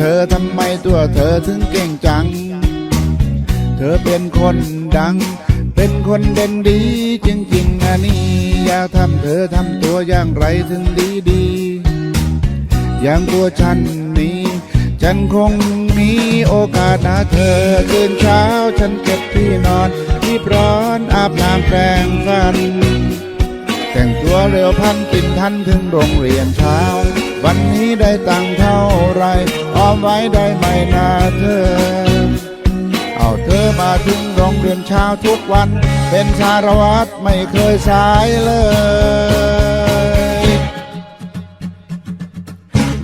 เธอทำไมตัวเธอถึงเก่งจัง เธอเป็นคนดัง เป็นคนเด่นดีจริงๆนะนี่ อย่าทำเธอทำตัวอย่างไรถึงดีดีๆอย่างตัวฉันนี้ ฉันคงมีโอกาสนะเธอตื่นเช้าฉันเก็บที่นอน ที่ร้อนอาบน้ำแปรงฟัน แต่งตัวเร็วพันปิ่นทันถึงโรงเรียนเช้า วันนี้ได้ตังเท่าไรออมไว้ได้ไหมนาเธอ เอาเธอมาถึงโรงเรียนเช้าทุกวัน เป็นสารวัตรไม่เคยสายเลย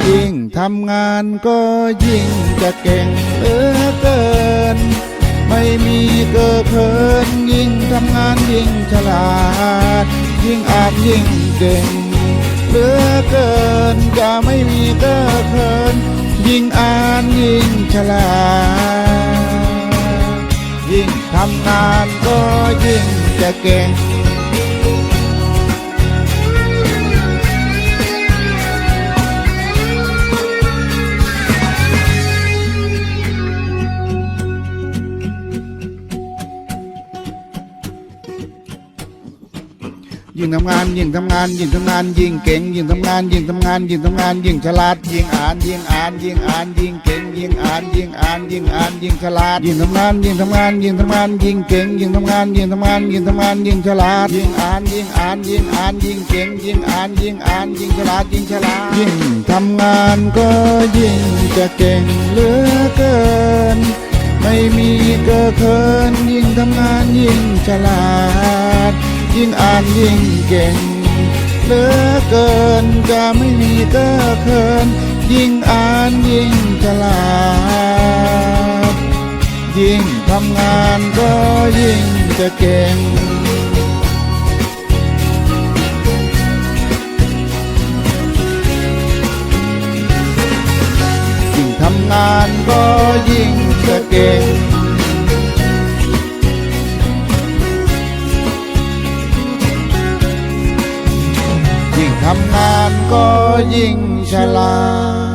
ยิ่งทำงานก็ยิ่งจะเก่งเหลือเกิน ไม่มีเก้อเขินยิ่งทำงานยิ่งฉลาด ยิ่งอ่านยิ่งเก่ง เหลือเกินจะไม่มีเก้อเคิน ยิ่งอ่านยิ่งฉลาดยิ่งทำงานก็ยิ่งจะเก่ง ยิ่งทำงานยิ่งทำงานยิ่งทำงานยิ่งเก่งยิ่งทำงานยิ่งทำงานยิ่งทำงานยิ่งฉลาดยิ่งอ่านยิ่งอ่านยิ่งอ่านยิ่งเก่งยิ่งอ่านยิ่งอ่านยิ่งอ่านยิ่งฉลาดยิ่งทำงานยิ่งทำงานยิ่งทำงานยิ่งเก่งยิ่งทำงานยิ่งทำงานยิ่งทำงานยิ่งฉลาดยิ่งอ่านยิ่งอ่านยิ่งอ่านยิ่งเก่งยิ่งอ่านยิ่งอ่านยิ่งฉลาดยิ่งฉลาดยิ่งทำงานก็ยิ่งจะเก่งเหลือเกิน ไม่มีเกอเคินยิ่งทำงานยิ่งฉลาด ยิ่งอ่านยิ่งเก่งเหลือเกินจะไม่มีเก้อเขิน ยิ่งอ่านยิ่งฉลาดยิ่งทำงานก็ยิ่งจะเก่งยิ่งทำงานก็ยิ่งจะเก่ง ทำงานก็ยิ่งฉลาด